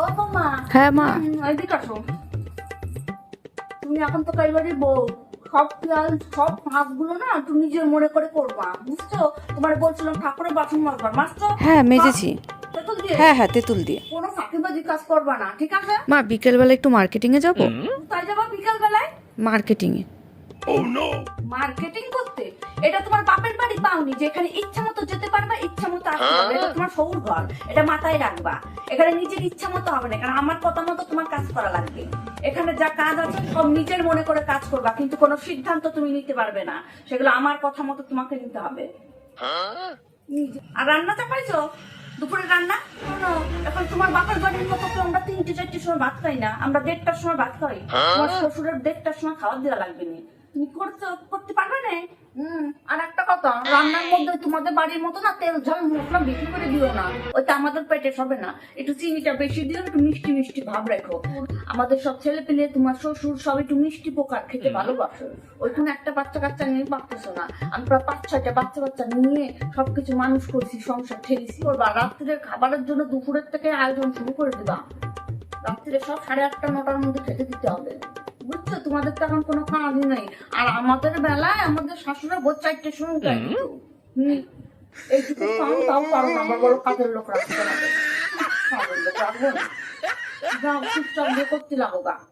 ও বৌমা হ্যাঁ মা। এদিকে আসো। তুমি এখন তো কাইবারি বউ। সব পেঁয়াজ সব ফাঁকগুলো না তুমি নিজের মনে করে করবা বুঝছ? তোমার বলছিলাম ঠাকুরের বাসন মাজবার। মাসছো হ্যাঁ মেজেছি। তেঁতুল দিয়ে? হ্যাঁ হ্যাঁ তেঁতুল দিয়ে। কোনো ফাঁকিবাজি কাজ করবা না ঠিক আছে? মা বিকেলবেলা একটু মার্কেটিংয়ে যাব? তাই যাবা বিকাল বেলায় মার্কেটিংয়ে মার্কেটিং করতে এটা তোমার বাপের বাড়ি পাওনি যে এখানে ইচ্ছা মতো যেতে পারবা ইচ্ছা মতো আসতে পারবে। এটা তোমার সৌর ঘর এটা মাথায় রাখবা। এখানে নিজের ইচ্ছা মতো হবে না কারণ আমার কথা মতো তোমার কাজ করা লাগবে। এখানে যা কাজ আছে সব নিজের মনে করে কাজ করবা কিন্তু কোনো সিদ্ধান্ত তুমি নিতে পারবে না। সেগুলো আমার কথা মতো তোমাকে নিতে হবে। নিজে- আর রান্না চাপাইছো দুপুরে রান্না? এখন তোমার বাপের বাড়ির মতো তো আমরা তিনটে চারটের সময় ভাত খাই না আমরা দেড়টার সময় ভাত খাই। তোমার শ্বশুরের দেড়টার সময় খাওয়া দেওয়া লাগবে না। তুমি করতে করতে পারবে না? হম আর একটা কথা রান্নার মধ্যে তোমাদের বাড়ির মতো না তেল ঝাল মশলা বেশি করে দিও না। ওইটা আমাদের পেটে সবে না। একটু চিনিটা বেশি দিও একটু মিষ্টি মিষ্টি ভাব রাখো। আমাদের সব ছেলে পেলে তোমার শ্বশুর সব একটু মিষ্টি পোকার খেতে ভালোবাসো। ওইখানে একটা বাচ্চা কাচ্চা নিয়ে পারতেছো না। আমরা পাঁচ ছয়টা বাচ্চা বাচ্চা নিয়ে সবকিছু মানুষ করছি সংসার ঠেলিছি। করবা রাত্রের খাবারের জন্য দুপুরের থেকে আয়োজন শুরু করে দিবা। রাত্রে সব সাড়ে আটটা নটার মধ্যে খেতে দিতে হবে। বুঝছ তোমাদের তো এখন কোনো কাজই নেই। আর আমাদের বেলায় আমাদের শাশুড়া ভোর চারটে শুরু দিত এইটুকু পাও তাও পারো না আমার বলো কাজের লোক রাখতে হবে। কাজের লোক রাখব না। যাও চুপচাপ করতে লাগো গা।